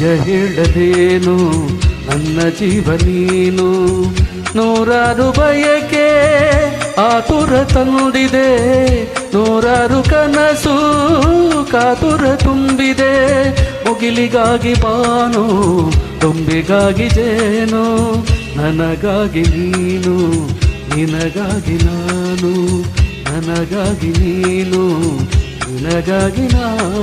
ನಿಜ ಹೇಳದೇನು? ನನ್ನ ಜೀವ ನೀನು? ನೂರಾರು ಬಯಕೆ ಆತುರ ತಂದಿದೆ. ನೂರಾರು ಕನಸು ಕಾತುರ ತುಂಬಿದೆ. ಮುಗಿಲಿಗಾಗಿ ಬಾನು, ತುಂಬಿಗಾಗಿ ಜೇನು. ನನಗಾಗಿ ನೀನು, ನಿನಗಾಗಿ ನಾನು. ನನಗಾಗಿ ನೀನು, ನಿನಗಾಗಿ ನಾನು.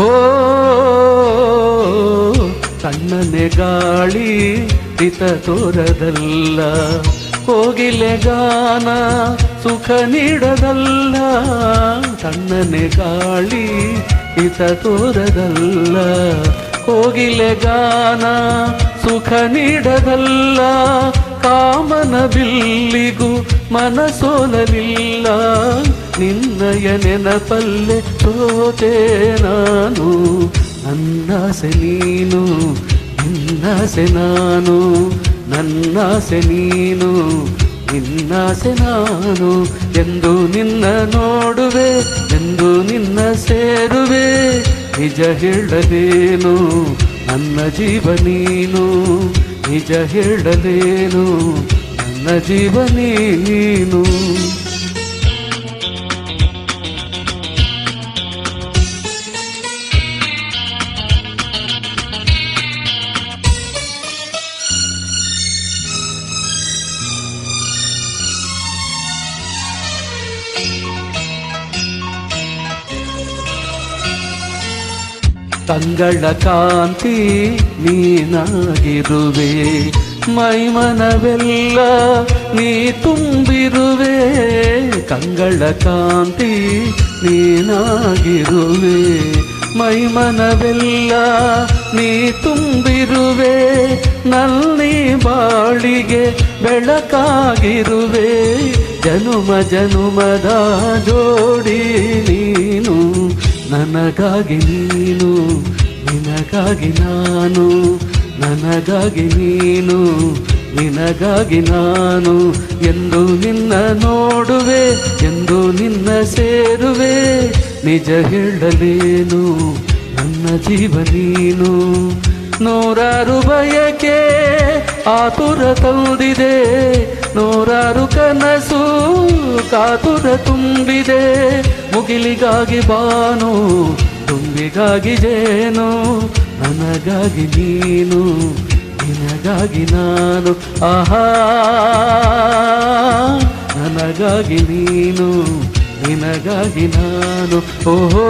ಓ ತಣ್ಣನೆ ಗಾಳಿ ಹಿತ ತೋರದಲ್ಲ ಹೋಗಿಲೆ ಗಾನ ಸುಖ ನೀಡದಲ್ಲ ತಣ್ಣನೆ ಗಾಳಿ ಹಿತ ತೋರದಲ್ಲ ಹೋಗಿಲೆ ಗಾನ ಸುಖ ನೀಡದಲ್ಲ ಕಾಮನ ಬಿಲ್ಲಿಗೂ ಮನಸೋಲಲಿಲ್ಲ. ನಿನ್ನಯ ನೆನಪಲ್ಲೆ ಸೋತೆ ನಾನು. ನನ್ನಾಸೆ ನೀನು, ನಿನ್ನಾಸೆ ನಾನು. ನನ್ನಾಸೆ ನೀನು, ನಿನ್ನಾಸೆ ನಾನು. ಎಂದು ನಿನ್ನ ನೋಡುವೆ, ಎಂದು ನಿನ್ನ ಸೇರುವೆ. ನಿಜ ಹೇಳದೇನು ನನ್ನ ಜೀವ ನೀನು. ನಿಜ ಹೇಳಲೇನು ನನ್ನ ಜೀವ ನೀನು. ಕಂಗಳ ಕಾಂತಿ ನೀನಾಗಿರುವೆ. ಮೈಮನವೆಲ್ಲ ನೀ ತುಂಬಿರುವೆ. ಕಂಗಳ ಕಾಂತಿ ನೀನಾಗಿರುವೆ. ಮೈಮನವೆಲ್ಲ ನೀ ತುಂಬಿರುವೆ. ನಲ್ಲಿ ಬಾಳಿಗೆ ಬೆಳಕಾಗಿರುವೆ. ಜನುಮ ಜನುಮದ ಜೋಡಿ ನೀನು ನನಗಾಗಿ ನೀನು, ನಿನಗಾಗಿ ನಾನು, ನನಗಾಗಿ ನೀನು, ನಿನಗಾಗಿ ನಾನು ಎಂದು ನಿನ್ನ ನೋಡುವೆ, ಎಂದು ನಿನ್ನ ಸೇರುವೆ. ನಿಜ ಹೇಳಲೇನು, ನನ್ನ ಜೀವ ನೀನು. ನೂರಾರು ಬಯಕೆ ಆತುರ ತಂದಿದೆ, ನೂರಾರು ಕನಸು ಕಾತುರ ತುಂಬಿದೆ. ಮುಗಿಲಿಗಾಗಿ ಬಾನು ತುಂಬಿಗಾಗಿ ಜೇನು ನನಗಾಗಿ ನೀನು ನಿನಗಾಗಿ ನಾನು ಆಹಾ ನನಗಾಗಿ ನೀನು ನಿನಗಾಗಿ ನಾನು ಓಹೋ.